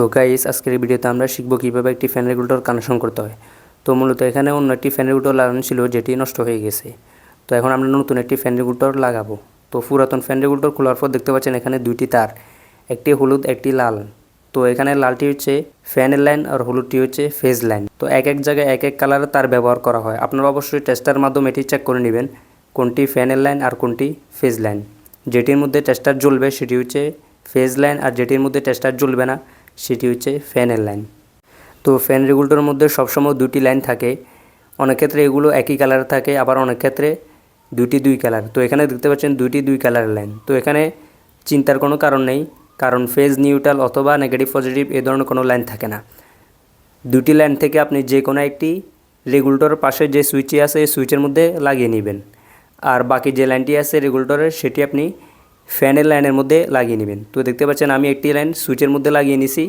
তো গাইস আজকের ভিডিওতে আমরা শিখব কীভাবে একটি ফ্যান রেগুলেটর কানেকশন করতে হয়। তো মূলত এখানে অন্য একটি ফ্যান রেগুলেটর লাগানো ছিল, যেটি নষ্ট হয়ে গেছে। তো এখন আমরা নতুন একটি ফ্যান রেগুলেটর লাগাবো। তো পুরাতন ফ্যান রেগুলেটর খোলার পর দেখতে পাচ্ছেন এখানে দুইটি তার, একটি হলুদ, একটি লাল। তো এখানে লালটি হচ্ছে ফ্যানের লাইন আর হলুদটি হচ্ছে ফেজ লাইন তো এক এক জায়গায় এক এক কালারের তার ব্যবহার করা হয়। আপনারা অবশ্যই টেস্টার মাধ্যমে এটি চেক করে নেবেন, কোনটি ফ্যানের লাইন আর কোনটি ফেজ লাইন যেটির মধ্যে টেস্টার জ্বলবে সেটি হচ্ছে ফেজ লাইন আর যেটির মধ্যে টেস্টার জ্বলবে না সেটি হচ্ছে ফ্যানের লাইন। তো ফ্যান রেগুলেটরের মধ্যে সবসময় দুটি লাইন থাকে। অনেক ক্ষেত্রে এগুলো একই কালার থাকে, আবার অনেক ক্ষেত্রে দুটি দুই কালার। তো এখানে দেখতে পাচ্ছেন দুটি দুই কালারের লাইন। তো এখানে চিন্তার কোনো কারণ নেই, কারণ ফেজ নিউট্রাল অথবা নেগেটিভ পজিটিভ এ ধরনের কোনো লাইন থাকে না। দুটি লাইন থেকে আপনি যে কোনো একটি রেগুলেটরের পাশে যে সুইচটি আছে, এই সুইচের মধ্যে লাগিয়ে নেবেন। আর বাকি যে লাইনটি আছে রেগুলেটরের, সেটি আপনি ফ্যানের লাইনের মধ্যে লাগিয়ে নেবেন। তো দেখতে পাচ্ছেন আমি একটি লাইন সুইচের মধ্যে লাগিয়ে নিছি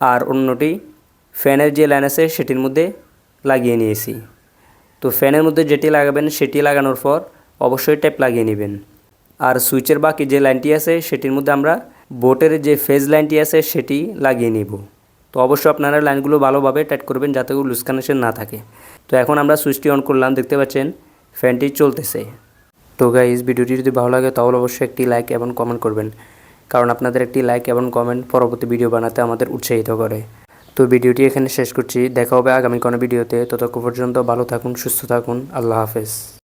আর অন্যটি ফ্যানের যে লাইন আছে সেটির মধ্যে লাগিয়ে নিয়েছি। তো ফ্যানের মধ্যে যেটি লাগাবেন সেটি লাগানোর পর অবশ্যই ট্যাপ লাগিয়ে নেবেন। আর সুইচের বাকি যে লাইনটি আছে সেটির মধ্যে আমরা বোটের যে ফেজ লাইনটি আছে সেটি লাগিয়ে নিব। তো অবশ্যই আপনারা লাইনগুলো ভালোভাবে টাইট করবেন যাতে লুজ কানেকশন না থাকে। তো এখন আমরা সুইচটি অন করলাম, দেখতে পাচ্ছেন ফ্যানটি চলতেছে। তো গাইজ ভিডিওটি যদি ভালো লাগে তাহলে অবশ্যই একটি লাইক এবং কমেন্ট করবেন। কারণ আপনাদের একটি লাইক এবং কমেন্ট পরবর্তী ভিডিও বানাতে আমাদের উৎসাহিত করে। তো ভিডিওটি এখানে শেষ করছি। দেখা হবে আগামী কোনো ভিডিওতে ততক্ষণ পর্যন্ত ভালো থাকুন, সুস্থ থাকুন। আল্লাহ হাফেজ।